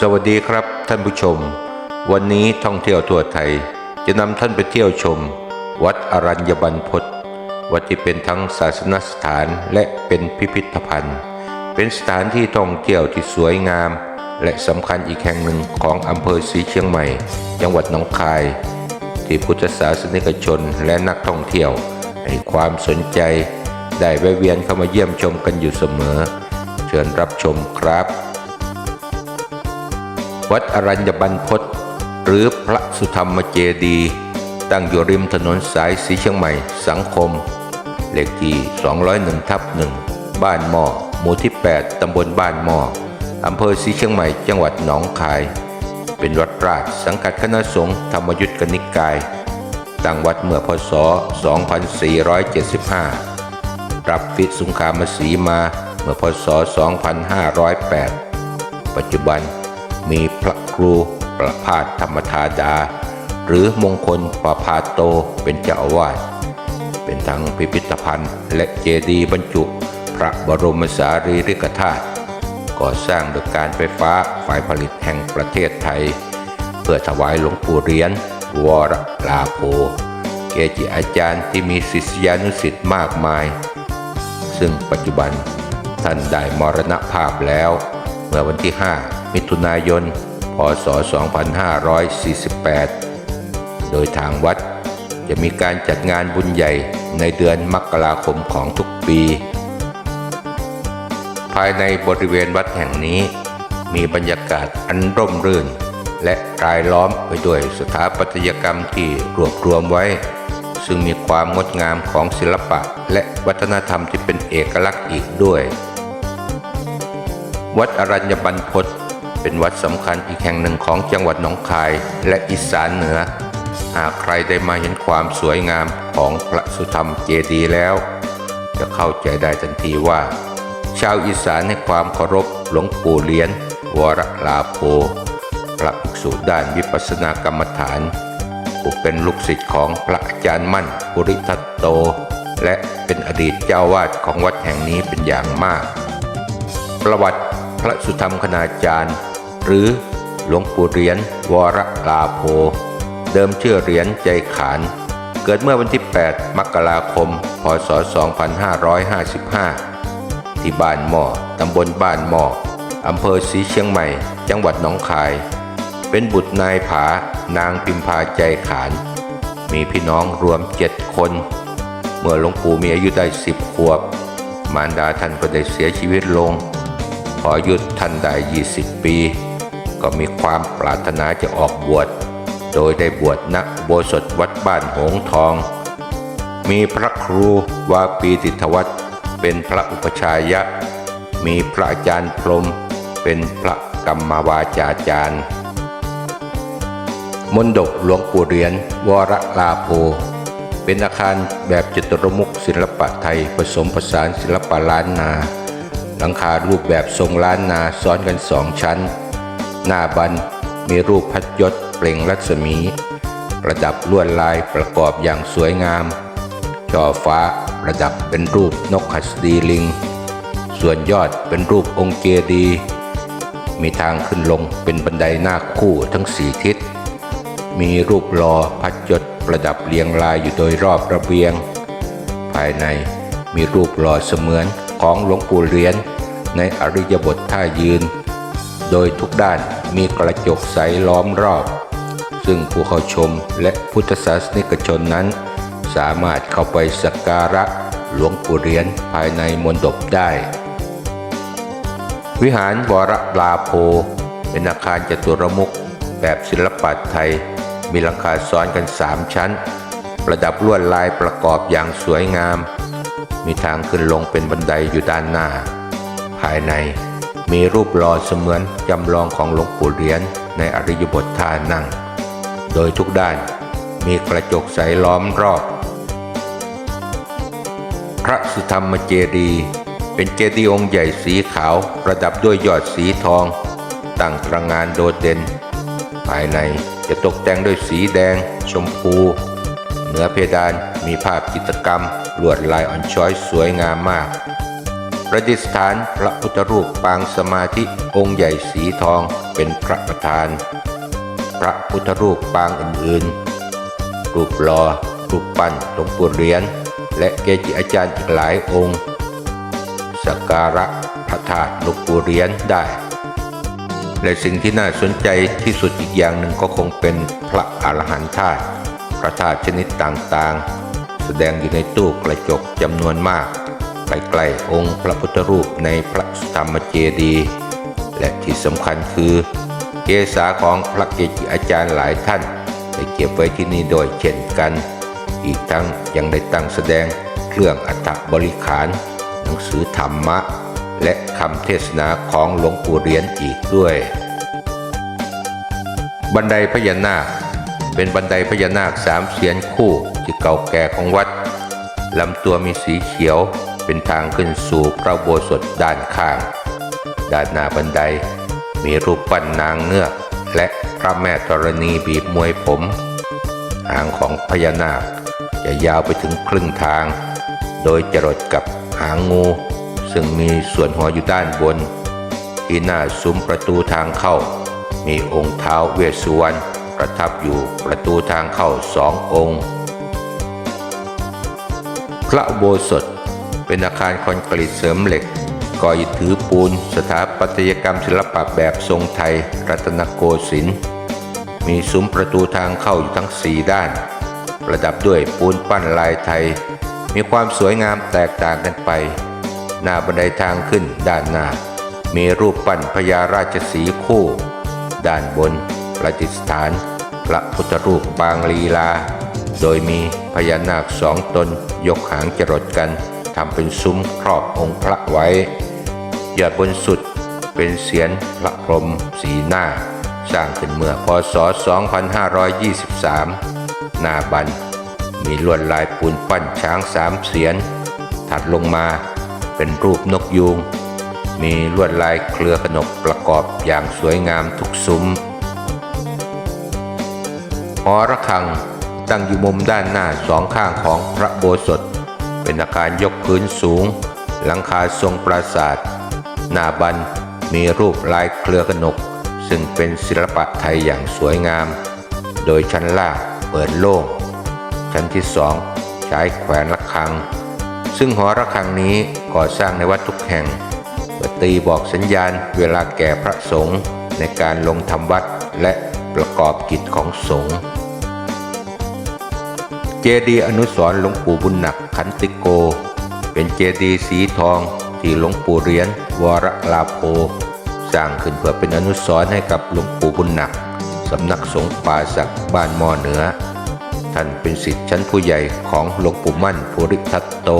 สวัสดีครับท่านผู้ชม วันนี้ท่องเที่ยวทั่วไทย จะนำท่านไปเที่ยวชม วัดอรัญญบันพศวัดที่เป็นทั้งศาสนสถานและเป็นพิพิธภัณฑ์ เป็นสถานที่ท่องเที่ยวที่สวยงาม และสำคัญอีกแห่งหนึ่งของอำเภอศรีเชียงใหม่ จังหวัดหนองคาย ที่พุทธศาสนิกชนและนักท่องเที่ยวให้ความสนใจ ได้แวะเวียนเข้ามาเยี่ยมชมกันอยู่เสมอ เชิญรับชมครับ วัดอรัญญบันพศหรือพระสุธรรมเจดี ตั้งอยู่ริมถนนสายสีเชียงใหม่ สังคม เลขที่ 201ทับ1บ้านหม้อหมู่ที่ 8 ตำบลบ้านหม้ออำเภอสีเชียงใหม่ จังหวัดหนองคาย เป็นวัดราชสังกัดคณะสงฆ์ธรรมยุทธกนิกาย ตั้งวัดเมื่อพศ 2475 รับฟิสุงคามสีมาเมื่อพศ 2508 ปัจจุบัน มีพระครูประพาสธรรมธาดา หรือมงคลประพาโตเป็นเจ้าอาวาส เป็นทั้งพิพิธภัณฑ์ และเจดีย์บรรจุ พระบรมสารีริกธาตุก่อสร้างโดยการไฟฟ้าฝ่ายผลิตแห่งประเทศไทย เพื่อถวายหลวงปู่เรียญวรลาโภเกจิอาจารย์ที่มีศิษยานุศิษย์มากมาย ซึ่งปัจจุบันท่านได้มรณภาพแล้ว เมื่อวันที่ 5 มิถุนายน พศ 2548 โดยทางวัดจะมีการจัดงานบุญใหญ่ในเดือนมกราคมของทุกปี ภายในบริเวณวัดแห่งนี้ มีบรรยากาศอันร่มรื่น และรายล้อมไปด้วยสถาปัตยกรรมที่รวบรวมไว้ ซึ่งมีความงดงามของศิลปะและวัฒนธรรมที่เป็นเอกลักษณ์อีกด้วย วัดอรัญญบันพศ เป็นวัดสำคัญอีกแห่งหนึ่งของจังหวัดหนองคายและอีสานเหนือ หากใครได้มาเห็นความสวยงามของพระสุธรรมเจดีย์แล้ว จะเข้าใจได้ทันทีว่า ชาวอีสานให้ความเคารพหลวงปู่เลี้ยน วรลาโภพระภิกษุด้านวิปัสสนากรรมฐานผู้เป็นลูกศิษย์ของพระอาจารย์มั่นปุริทัตโต และเป็นอดีตเจ้าวาดของวัดแห่งนี้เป็นอย่างมาก ประวัติพระสุธรรมคณาจารย์ หรือหลวงปู่เหรียญวรลาโภเดิมชื่อเหรียญใจขาน เกิดเมื่อวันที่ 8 มกราคม พศ 2555 ที่บ้านหม้อตำบลบ้านหม้ออำเภอศรีเชียงใหม่ จังหวัดหนองคาย เป็นบุตรนายผานางพิมพาใจขาน มีพี่น้องรวมเจ็ดคน เมื่อหลวงปู่มีอายุได้สิบขวบ มารดาท่านก็ได้เสียชีวิตลงพออายุดท่านได้ 20 ปี ก็มีความปรารถนาจะออกบวช โดยได้บวชณโบสถวัดบ้านหงทอง มีพระครูวาปีติทวัตเป็นพระอุปชายะ มีพระอาจารย์พรหมเป็นพระกรรมวาจาจารย์ มนดบหลวงปู่เหรียญวรลาโภเป็นอาคารแบบจิตรมุขศิลปะไทยผสมผสานศิลปะล้านนา หลังคารูปแบบทรงล้านนาซ้อนกันสองชั้น หน้าบันมีรูปพัดยศเปล่งรัศมี ประดับลวดลายประกอบอย่างสวยงามจอฟ้าประดับเป็นรูปนกหัสดีลิง ส่วนยอดเป็นรูปองค์เจดี มีทางขึ้นลงเป็นบันไดหน้าคู่ทั้งสี่ทิศ มีรูปลอพัดยศประดับเรียงรายอยู่โดยรอบระเบียง ภายในมีรูปหล่อเสมือนของหลวงปู่เรียญในอริยบทท่ายืน โดยทุกด้านมีกระจกใสล้อมรอบ ซึ่งผู้เข้าชมและพุทธศาสนิกชนนั้น สามารถเข้าไปสักการะหลวงปู่เรียญภายในมณฑปได้ วิหารวรปลาโภเป็นอาคารจตุรมุขแบบศิลปะไทย มีหลังคาซ้อนกันสามชั้น ประดับลวดลายประกอบอย่างสวยงาม มีทางขึ้นลงเป็นบันไดอยู่ด้านหน้า ภายใน มีรูปหล่อเสมือนจำลองของหลวงปู่เหรียญในอริยบทท่านั่ง โดยทุกด้านมีกระจกใสล้อมรอบ พระสุธรรมเจดีย์เป็นเจดีย์องค์ใหญ่สีขาวประดับด้วยยอดสีทองตั้งตระงานโดดเด่น ภายในจะตกแต่งด้วยสีแดง ชมพู เหนือเพดานมีภาพจิตรกรรม ลวดลายอ่อนช้อยสวยงามมาก ประดิษฐานพระพุทธรูปปางสมาธิองค์ใหญ่สีทองเป็นพระประธาน พระพุทธรูปปางอื่นๆ รูปหลอรูปปั้นหลวงปู่เหรียญและเกจิอาจารย์อีกหลายองค์สักการะพระธาตุหลวงปู่เหรียญได้และสิ่งที่น่าสนใจที่สุดอีกอย่างหนึ่งก็คงเป็นพระอรหันต์ธาตุพระธาตุชนิดต่างๆ แสดงอยู่ในตู้กระจกจำนวนมาก ใกล้องค์พระพุทธรูปในพระธรรมเจดี และที่สำคัญคือเกษาของพระเกจิอาจารย์หลายท่านได้เก็บไว้ที่นี่โดยเช่นกัน อีกทั้งยังได้ตั้งแสดงเครื่องอัฐบริขาร หนังสือธรรมะ และคำเทศนาของหลวงปู่เรียญอีกด้วย บันไดพญานาค เป็นบันไดพญานาคสามเสียนคู่ที่เก่าแก่ของวัดลำตัวมีสีเขียว เป็นทางขึ้นสู่พระโบสถด้านข้าง ด้านหน้าบันไดมีรูปปั้นนางเงือกและพระแม่ธรณีบีบมวยผม หางของพญานาคจะยาวไปถึงครึ่งทาง โดยจรดกับหางงู ซึ่งมีส่วนหัวอยู่ด้านบน ที่หน้าซุ้มประตูทางเข้า มีองค์เท้าเวสสุวรรณประทับอยู่ประตูทางเข้าสององค์ พระโบสถ เป็นอาคารคอนกรีตเสริมเหล็ก ก่ออิฐถือปูน สถาปัตยกรรมศิลปะแบบทรงไทย รัตนโกสินทร์มีซุ้มประตูทางเข้าอยู่ทั้งสี่ด้าน ประดับด้วยปูนปั้นลายไทย มีความสวยงามแตกต่างกันไป หน้าบันไดทางขึ้นด้านหน้า มีรูปปั้นพญาราชสีคู่ ด้านบน ประดิษฐาน พระพุทธรูปปางลีลา โดยมีพญานาคสองตนยกหางจรดกัน ทำเป็นซุ้มครอบองค์พระไว้ยอดบนสุดเป็นเสียนพระพรหมสีหน้า สร้างขึ้นเมื่อพศ 2523 หน้าบัน มีลวดลายปูนปั้นช้างสามเสียน ถัดลงมาเป็นรูปนกยูง มีลวดลายเครือขนกประกอบอย่างสวยงามทุกซุ้มหอระฆังตั้งอยู่มุมด้านหน้าสองข้างของพระโบสถ เป็นอาคารยกพื้นสูง หลังคาทรงปราสาท หน้าบันมีรูปลายเครือขนก ซึ่งเป็นศิลปะไทยอย่างสวยงาม โดยชั้นล่างเปิดโล่ง ชั้นที่สองใช้แขวนระฆัง ซึ่งหอระฆังนี้ก่อสร้างในวัดทุกแห่งเพื่อตีบอกสัญญาณเวลาแก่พระสงฆ์ในการลงทำวัดและประกอบกิจของสงฆ์เจดีย์อนุสรหลวงปู่บุญหนัก ขันติโก เป็นเจดีย์สีทองที่หลวงปู่เรียญวรลาโภสร้างขึ้นเพื่อเป็นอนุสรณ์ให้กับหลวงปู่บุญหนักสำนักสงฆ์ป่าสักบ้านมอเหนือ ท่านเป็นศิษย์ชั้นผู้ใหญ่ของหลวงปู่มั่นภูริทัตโต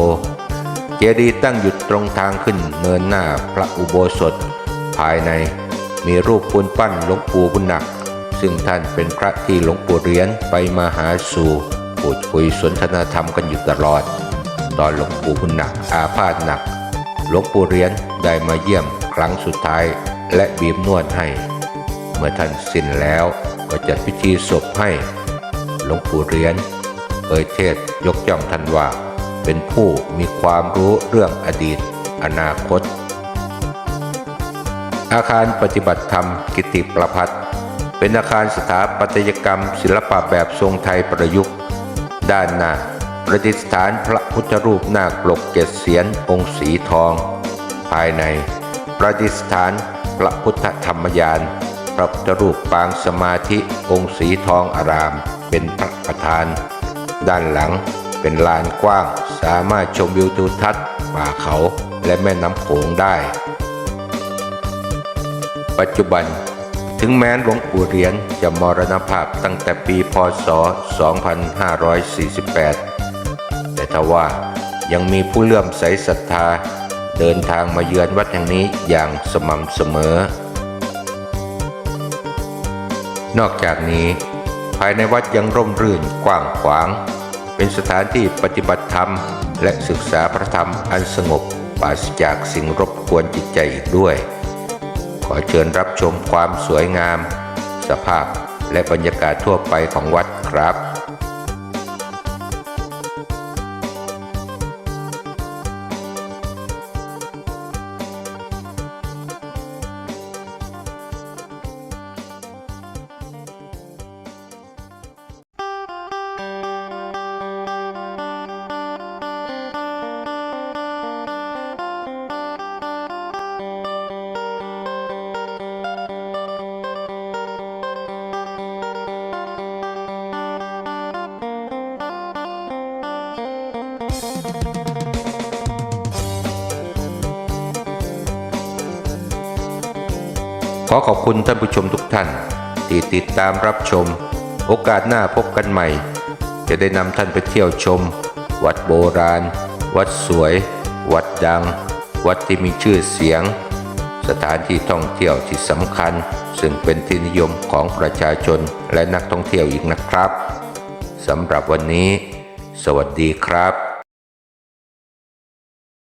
เจดีย์ตั้งอยู่ตรงทางขึ้นเนินหน้าพระอุโบสถ ภายในมีรูปปูนปั้นหลวงปู่บุญหนัก ซึ่งท่านเป็นพระที่หลวงปู่เรียญไปมาหาสู่พูดคุยสนทนาธรรมกันอยู่ตลอด ตอนหลวงปู่บุญหนักอาพาธหนัก หลวงปู่เรียญได้มาเยี่ยมครั้งสุดท้ายและบีบนวดให้ เมื่อท่านสิ้นแล้วก็จัดพิธีศพให้ หลวงปู่เรียญเอยเทศยกย่องท่านว่า เป็นผู้มีความรู้เรื่องอดีต อนาคต อาคารปฏิบัติธรรมกิติประพัฒเป็นอาคารสถาปัตยกรรม ศิลปะแบบทรงไทยประยุกต์ ด้านหน้า ประดิษฐานพระพุทธรูปนาคปลกเกศเสียนองค์สีทอง ภายในประดิษฐานพระพุทธธรรมยาน พระพุทธรูปปางสมาธิองค์สีทองอาราม เป็นพระประธาน ด้านหลังเป็นลานกว้างสามารถชมวิวทิวทัศน์ป่าเขาและแม่น้ำโขงได้ ปัจจุบันถึงแม้หลวงปู่เหรียญจะมรณภาพตั้งแต่ปีพศ 2548 แต่ทว่ายังมีผู้เลื่อมใสศรัทธา เดินทางมาเยือนวัดแห่งนี้อย่างสม่ำเสมอ นอกจากนี้ ภายในวัดยังร่มรื่นกว้างขวาง เป็นสถานที่ปฏิบัติธรรม และศึกษาพระธรรมอันสงบปราศจากสิ่งรบกวนจิตใจอีกด้วย ขอเชิญรับชมความสวยงาม สภาพและบรรยากาศทั่วไปของวัดครับ อขอบคุณท่านผู้ชมทุกท่าน ที่ติดตามรับชม โอกาสหน้าพบกันใหม่ จะได้นำท่านไปเที่ยวชม วัดโบราณ วัดสวย วัดดัง วัดที่มีชื่อเสียง สถานที่ท่องเที่ยวที่สำคัญ ซึ่งเป็นที่นิยมของประชาชนและนักท่องเที่ยวอีกนะครับสำหรับวันนี้ สวัสดีครับ